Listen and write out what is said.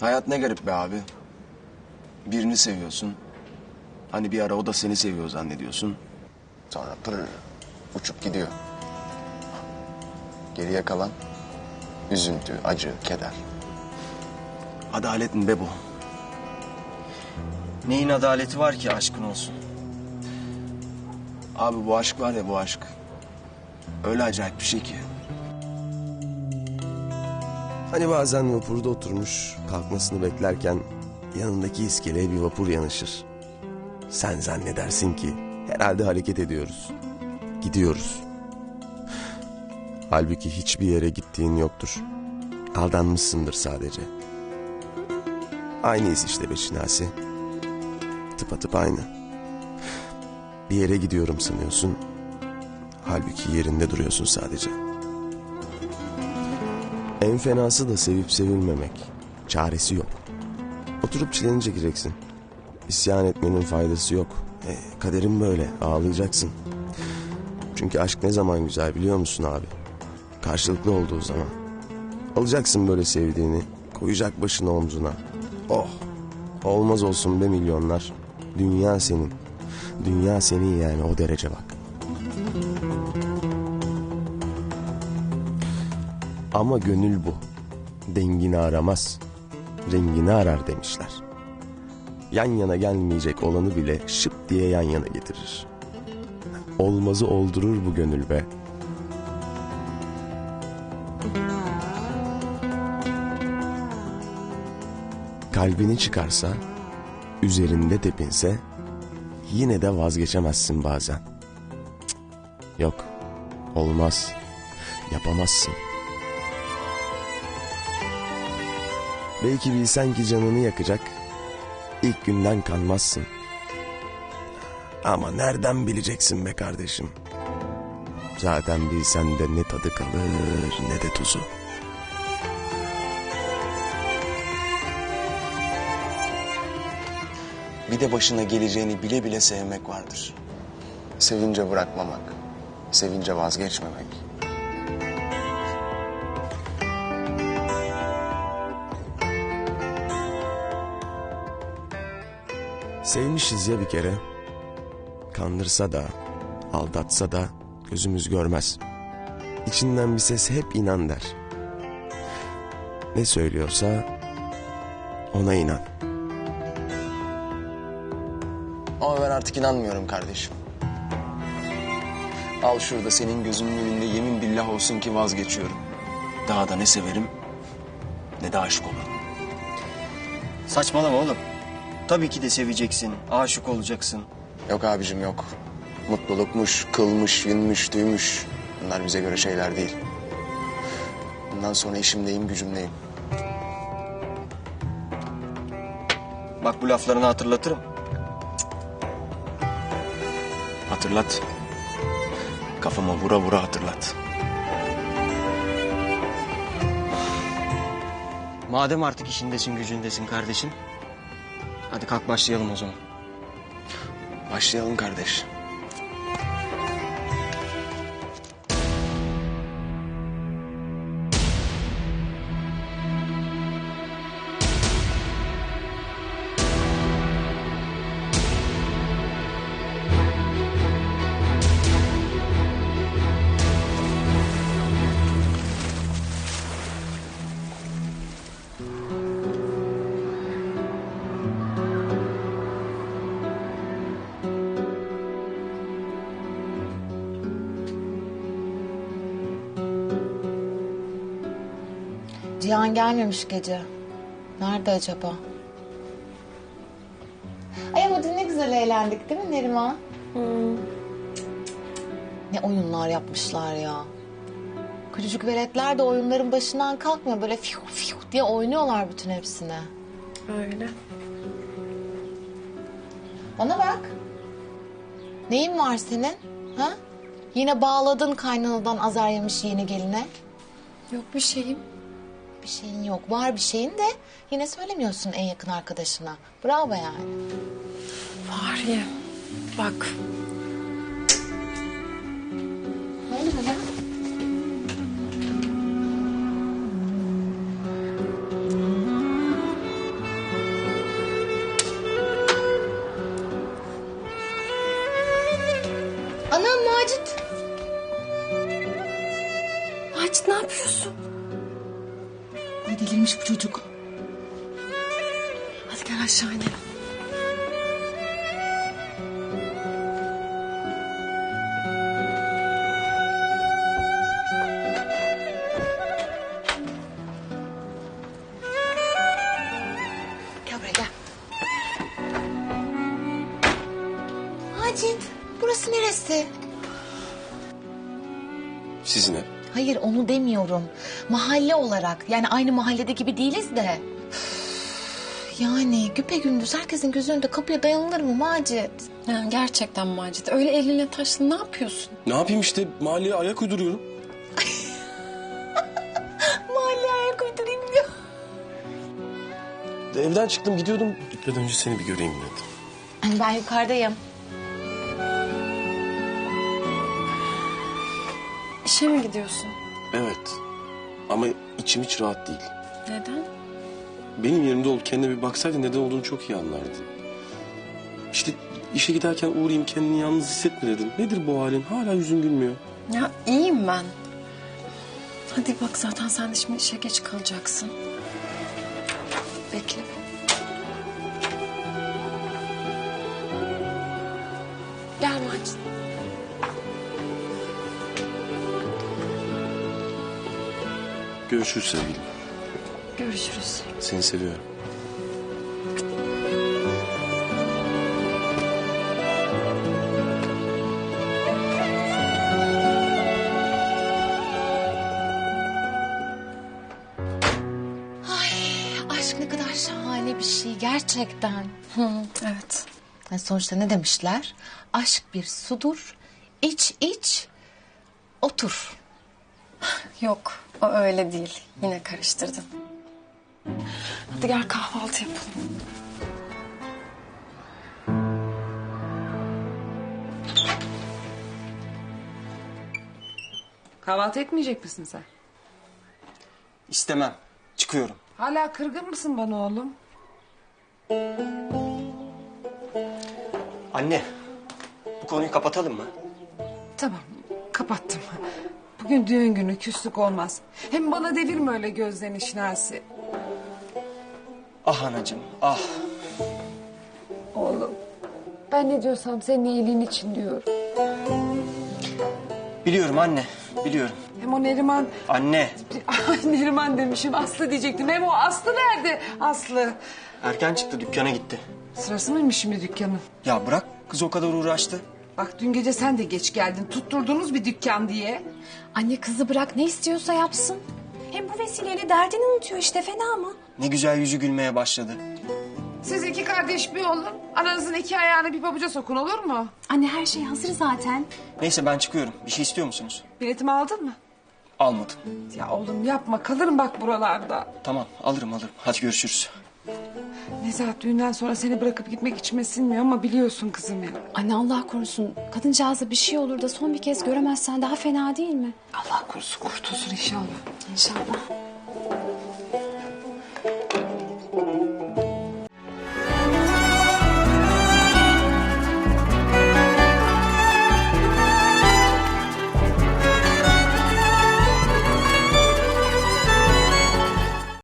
Hayat ne garip be abi. Birini seviyorsun. Hani bir ara o da seni seviyor zannediyorsun. Sonra pır uçup gidiyor. Geriye kalan üzüntü, acı, keder. Adalet mi be bu? Neyin adaleti var ki aşkın olsun? Abi bu aşk var ya bu aşk. Öyle acayip bir şey ki. Hani bazen vapurda oturmuş kalkmasını beklerken yanındaki iskeleye bir vapur yanaşır. Sen zannedersin ki herhalde hareket ediyoruz. Gidiyoruz. Halbuki hiçbir yere gittiğin yoktur. Aldanmışsındır sadece. Aynıyız işte be Şinasi. Tıpatıp aynı. Bir yere gidiyorum sanıyorsun. Halbuki yerinde duruyorsun sadece. En fenası da sevip sevilmemek. Çaresi yok. Oturup çileni çekeceksin. İsyan etmenin faydası yok. E, kaderin böyle. Ağlayacaksın. Çünkü aşk ne zaman güzel biliyor musun abi? Karşılıklı olduğu zaman. Alacaksın böyle sevdiğini. Koyacak başını omzuna. Oh. Olmaz olsun be milyonlar. Dünya senin. Dünya senin yani o derece bak. Ama gönül bu. Dengini aramaz. Rengini arar demişler. Yan yana gelmeyecek olanı bile şıp diye yan yana getirir. Olmazı oldurur bu gönül be. Kalbini çıkarsa, üzerinde tepinse yine de vazgeçemezsin bazen. Cık, yok, olmaz, yapamazsın. Belki bilsen ki canını yakacak, ilk günden kanmazsın. Ama nereden bileceksin be kardeşim? Zaten bilsen de ne tadı kalır ne de tuzu. Bir de başına geleceğini bile bile sevmek vardır. Sevince bırakmamak, sevince vazgeçmemek. Sevmişiz ya bir kere. Kandırsa da, aldatsa da gözümüz görmez. İçinden bir ses hep inan der. Ne söylüyorsa ona inan. Ama ben artık inanmıyorum kardeşim. Al şurada senin gözünün önünde yemin billah olsun ki vazgeçiyorum. Daha da ne severim ne de aşık olurum. Saçmalama oğlum. Tabii ki de seveceksin, aşık olacaksın. Yok abicim yok. Mutlulukmuş, kılmış, yünmüş, tüymüş. Bunlar bize göre şeyler değil. Bundan sonra işimdeyim, gücümdeyim. Bak bu laflarını hatırlatırım. Hatırlat. Kafama vura vura hatırlat. Madem artık işindesin, gücündesin kardeşim. Hadi kalk başlayalım o zaman. Başlayalım kardeş. Cihan gelmemiş gece. Nerede acaba? Ay ama dün ne güzel eğlendik değil mi Neriman? Ne oyunlar yapmışlar ya. Küçücük veletler de oyunların başından kalkmıyor. Böyle fiyo fiyo diye oynuyorlar bütün hepsine. Öyle. Bana bak. Neyin var senin? Ha? Yine bağladın kaynanadan azar yemiş yeni geline. Yok bir şeyim bir şeyin yok. Var bir şeyin de yine söylemiyorsun en yakın arkadaşına. Bravo yani. Var ya. Bak. Ne oluyor ya? Anam Macit. Macit ne yapıyorsun? Delirmiş bu çocuk. Hadi gel aşağı inelim. Gel buraya gel. Burası neresi? Sizin ev. Hayır onu demiyorum. Mahalle olarak yani aynı mahallede gibi değiliz de. Üf, Yani güpe gündüz herkesin gözü önünde kapıya dayanılır mı Macit? Ya gerçekten Macit öyle eline taşlı ne yapıyorsun? Ne yapayım işte mahalleye ayak uyduruyorum. Mahalleye ayak uydurayım diyor. Evden çıktım gidiyordum. Gitmeden önce seni bir göreyim dedim. Hani ben yukarıdayım. İşe mi gidiyorsun? Evet. Ama içim hiç rahat değil. Neden? Benim yerimde ol kendine bir baksaydın neden olduğunu çok iyi anlardın. İşte işe giderken uğrayayım kendini yalnız hissetme dedim. Nedir bu halin? Hala yüzün gülmüyor. Ya iyiyim ben. Hadi bak zaten sen de şimdi işe geç kalacaksın. Bekle. Gel Macit. Görüşürüz sevgilim. Görüşürüz. Seni seviyorum. Ay aşk ne kadar şahane bir şey gerçekten. Hı, evet. Yani sonuçta ne demişler? Aşk bir sudur. İç iç otur. Yok o öyle değil. Yine karıştırdın. Hadi gel kahvaltı yapalım. Kahvaltı etmeyecek misin sen? İstemem. Çıkıyorum. Hala kırgın mısın bana oğlum? Anne. Bu konuyu kapatalım mı? Tamam kapattım. Bugün düğün günü küslük olmaz. Hem bana devirme öyle gözlerini şinasi. Ah anacığım ah. Oğlum ben ne diyorsam senin iyiliğin için diyorum. Biliyorum anne. Biliyorum. Hem o Neriman... Anne. Ay Neriman demişim Aslı diyecektim. Hem o Aslı nerede? Aslı. Erken çıktı dükkana gitti. Sırası mıymış şimdi dükkanın? Ya bırak kız o kadar uğraştı. Bak dün gece sen de geç geldin. Tutturdunuz bir dükkan diye. Anne kızı bırak ne istiyorsa yapsın. Hem bu vesileyle derdini unutuyor işte fena mı? Ne güzel yüzü gülmeye başladı. Siz iki kardeş bir olun. Ananızın iki ayağını bir pabuca sokun olur mu? Anne her şey hazır zaten. Neyse ben çıkıyorum. Bir şey istiyor musunuz? Biletimi aldın mı? Almadım. Ya oğlum yapma kalırım bak buralarda. Tamam alırım alırım. Hadi görüşürüz. Nezahat düğünden sonra seni bırakıp gitmek içime sinmiyor ama biliyorsun kızım ya. Anne Allah korusun kadıncağıza bir şey olur da son bir kez göremezsen daha fena değil mi? Allah korusun kurtulsun inşallah. İnşallah.